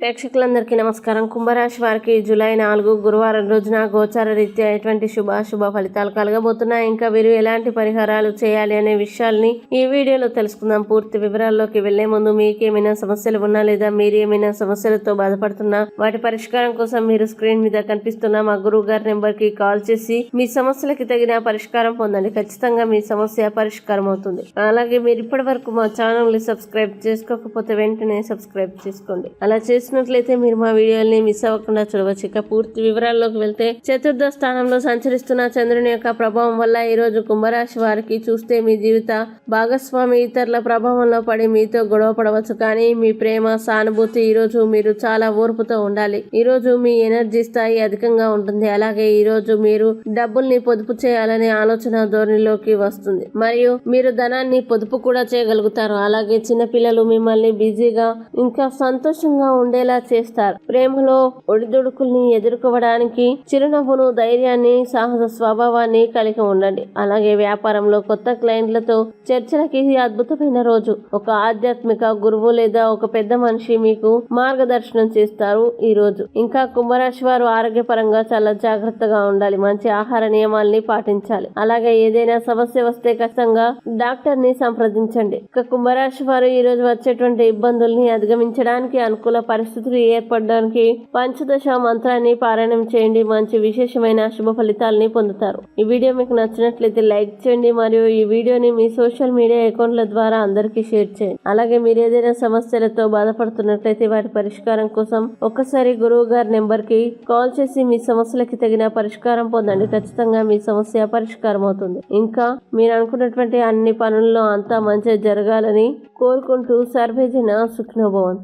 ప్రేక్షకులందరికీ నమస్కారం. కుంభరాశి వారికి జూలై నాలుగు గురువారం రోజున గోచార రీత్యా ఎటువంటి శుభాశుభ శుభ ఫలితాలు కలగబోతున్నాయి? ఇంకా వీరు ఎలాంటి పరిహారాలు చేయాలి అనే విషయాల్ని ఈ వీడియోలో తెలుసుకుందాం. పూర్తి వివరాల్లోకి వెళ్ళే ముందు మీకు ఏమైనా సమస్యలు ఉన్నా లేదా మీరు ఏమైనా సమస్యలతో బాధపడుతున్నా వాటి పరిష్కారం కోసం మీరు స్క్రీన్ మీద కనిపిస్తున్న మా గురువు గారి నెంబర్కి కాల్ చేసి మీ సమస్యలకి తగిన పరిష్కారం పొందండి. ఖచ్చితంగా మీ సమస్య పరిష్కారం అవుతుంది. అలాగే మీరు ఇప్పటి వరకు మా ఛానల్ని సబ్స్క్రైబ్ చేసుకోకపోతే వెంటనే సబ్స్క్రైబ్ చేసుకోండి. అలా చేసి చూసినట్లయితే మీరు మా వీడియోల్ని మిస్ అవ్వకుండా చూడవచ్చు. ఇక పూర్తి వివరాల్లోకి వెళ్తే చతుర్థ స్థానంలో సంచరిస్తున్న చంద్రుని యొక్క ప్రభావం వల్ల ఈ రోజు కుంభరాశి వారికి చూస్తే మీ జీవిత భాగస్వామి ఇతరుల ప్రభావంలో పడి మీతో గొడవ పడవచ్చు. కానీ మీ ప్రేమ సానుభూతి ఈ రోజు మీరు చాలా ఓర్పుతో ఉండాలి. ఈ రోజు మీ ఎనర్జీ స్థాయి అధికంగా ఉంటుంది. అలాగే ఈ రోజు మీరు డబ్బుల్ని పొదుపు చేయాలనే ఆలోచన ధోరణిలోకి వస్తుంది. మరియు మీరు ధనాన్ని పొదుపు కూడా చేయగలుగుతారు. అలాగే చిన్నపిల్లలు మిమ్మల్ని బిజీగా ఇంకా సంతోషంగా పొందేలా చేస్తారు. ప్రేమలో ఒడిదుడుకుల్ని ఎదుర్కోవడానికి చిరునవ్వును ధైర్యాన్ని సాహస స్వభావాన్ని కలిగి ఉండండి. అలాగే వ్యాపారంలో కొత్త క్లయింట్లతో చర్చలకి ఇది అద్భుతమైన రోజు. ఒక ఆధ్యాత్మిక గురువు లేదా ఒక పెద్ద మనిషి మీకు మార్గదర్శనం చేస్తారు ఈ రోజు. ఇంకా కుంభరాశి వారు ఆరోగ్యపరంగా చాలా జాగ్రత్తగా ఉండాలి. మంచి ఆహార నియమాల్ని పాటించాలి. అలాగే ఏదైనా సమస్య వస్తే ఖచ్చితంగా డాక్టర్ని సంప్రదించండి. ఇక కుంభరాశి వారు ఈ రోజు వచ్చేటువంటి ఇబ్బందుల్ని అధిగమించడానికి అనుకూల పరిస్థితులు ఏర్పడడానికి పంచదశ మంత్రాన్ని పారాయణం చేయండి. మంచి విశేషమైన శుభ ఫలితాలని పొందుతారు. ఈ వీడియో మీకు నచ్చినట్లయితే లైక్ చేయండి మరియు ఈ వీడియోని మీ సోషల్ మీడియా అకౌంట్ల ద్వారా అందరికీ షేర్ చేయండి. అలాగే మీరు ఏదైనా సమస్యలతో బాధపడుతున్నట్లయితే వాటి పరిష్కారం కోసం ఒక్కసారి గురువు గారి నెంబర్కి కాల్ చేసి మీ సమస్యలకి తగిన పరిష్కారం పొందండి. ఖచ్చితంగా మీ సమస్య పరిష్కారం అవుతుంది. ఇంకా మీరు అనుకున్నటువంటి అన్ని పనుల్లో అంతా మంచిగా జరగాలని కోరుకుంటూ సర్వేజన సుఖ్నభవన్